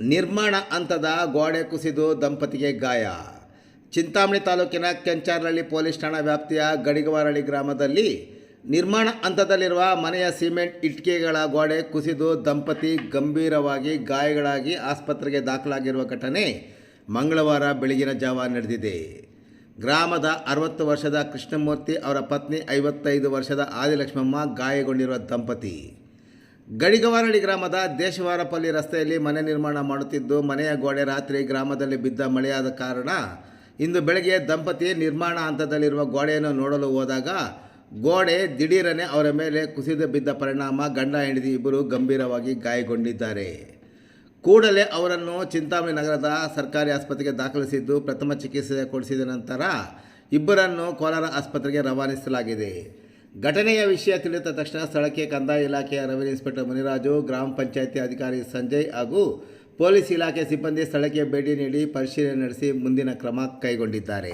ನಿರ್ಮಾಣ ಹಂತದ ಗೋಡೆ ಕುಸಿದು ದಂಪತಿಗೆ ಗಾಯ. ಚಿಂತಾಮಣಿ ತಾಲೂಕಿನ ಕೆಂಚಾರಹಳ್ಳಿ ಪೊಲೀಸ್ ಠಾಣಾ ವ್ಯಾಪ್ತಿಯ ಗಡಿಗವಾರಳ್ಳಿ ಗ್ರಾಮದಲ್ಲಿ ನಿರ್ಮಾಣ ಹಂತದಲ್ಲಿರುವ ಮನೆಯ ಸಿಮೆಂಟ್ ಇಟ್ಟಿಗೆಗಳ ಗೋಡೆ ಕುಸಿದು ದಂಪತಿ ಗಂಭೀರವಾಗಿ ಗಾಯಗಳಾಗಿ ಆಸ್ಪತ್ರೆಗೆ ದಾಖಲಾಗಿರುವ ಘಟನೆ ಮಂಗಳವಾರ ಬೆಳಗಿನ ಜಾವ ನಡೆದಿದೆ. ಗ್ರಾಮದ ಅರವತ್ತು ವರ್ಷದ ಕೃಷ್ಣಮೂರ್ತಿ ಅವರ ಪತ್ನಿ ಐವತ್ತೈದು ವರ್ಷದ ಆದಿಲಕ್ಷ್ಮಮ್ಮ ಗಾಯಗೊಂಡಿರುವ ದಂಪತಿ. ಗಡಿಗವಾರಳ್ಳಿ ಗ್ರಾಮದ ದೇಶವಾರಪಲ್ಲಿ ರಸ್ತೆಯಲ್ಲಿ ಮನೆ ನಿರ್ಮಾಣ ಮಾಡುತ್ತಿದ್ದು, ಮನೆಯ ಗೋಡೆ ರಾತ್ರಿ ಗ್ರಾಮದಲ್ಲಿ ಬಿದ್ದ ಮಳೆಯಾದ ಕಾರಣ ಇಂದು ಬೆಳಗ್ಗೆ ದಂಪತಿ ನಿರ್ಮಾಣ ಹಂತದಲ್ಲಿರುವ ಗೋಡೆಯನ್ನು ನೋಡಲು ಹೋದಾಗ ಗೋಡೆ ದಿಢೀರನೆ ಅವರ ಮೇಲೆ ಕುಸಿದು ಬಿದ್ದ ಪರಿಣಾಮ, ಗಂಡ, ಹೆಂಡತಿ ಇಬ್ಬರು ಗಂಭೀರವಾಗಿ ಗಾಯಗೊಂಡಿದ್ದಾರೆ. ಕೂಡಲೇ ಅವರನ್ನು ಚಿಂತಾಮಣಿ ನಗರದ ಸರ್ಕಾರಿ ಆಸ್ಪತ್ರೆಗೆ ದಾಖಲಿಸಿದ್ದು, ಪ್ರಥಮ ಚಿಕಿತ್ಸೆ ಕೊಡಿಸಿದ ನಂತರ ಇಬ್ಬರನ್ನು ಕೋಲಾರ ಆಸ್ಪತ್ರೆಗೆ ರವಾನಿಸಲಾಗಿದೆ. ಘಟನೆಯ ವಿಷಯ ತಿಳಿದ ತಕ್ಷಣ ಸ್ಥಳಕ್ಕೆ ಕಂದಾಯ ಇಲಾಖೆಯ ರೆವಿನ್ಯೂ ಇನ್ಸ್ಪೆಕ್ಟರ್ ಮುನಿರಾಜು, ಗ್ರಾಮ ಪಂಚಾಯಿತಿ ಅಧಿಕಾರಿ ಸಂಜಯ್ ಹಾಗೂ ಪೊಲೀಸ್ ಇಲಾಖೆ ಸಿಬ್ಬಂದಿ ಸ್ಥಳಕ್ಕೆ ಭೇಟಿ ನೀಡಿ ಪರಿಶೀಲನೆ ನಡೆಸಿ ಮುಂದಿನ ಕ್ರಮ ಕೈಗೊಂಡಿದ್ದಾರೆ.